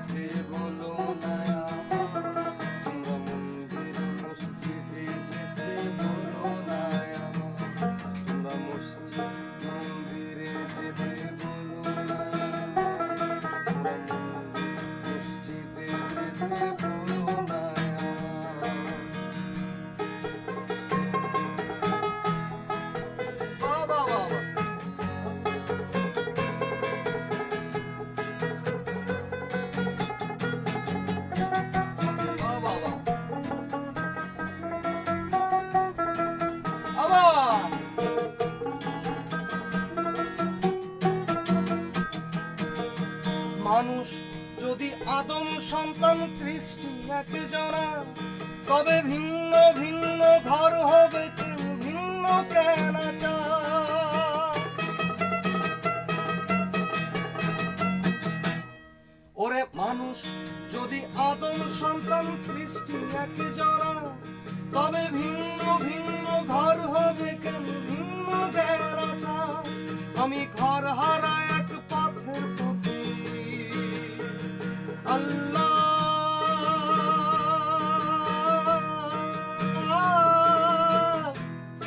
মন্দিরে যেতে মানুষ যদি আদম সন্তান সৃষ্টি এক জনা, তবে ভিন্ন ভিন্ন ঘর হবে ভিন্ন কেন ওরে মানুষ যদি আদম সন্তান সৃষ্টি এক জনা, তবে ভিন্ন ভিন্ন ঘর হবে কেন ভিন্ন আছে আমি ঘর হারায় Allah.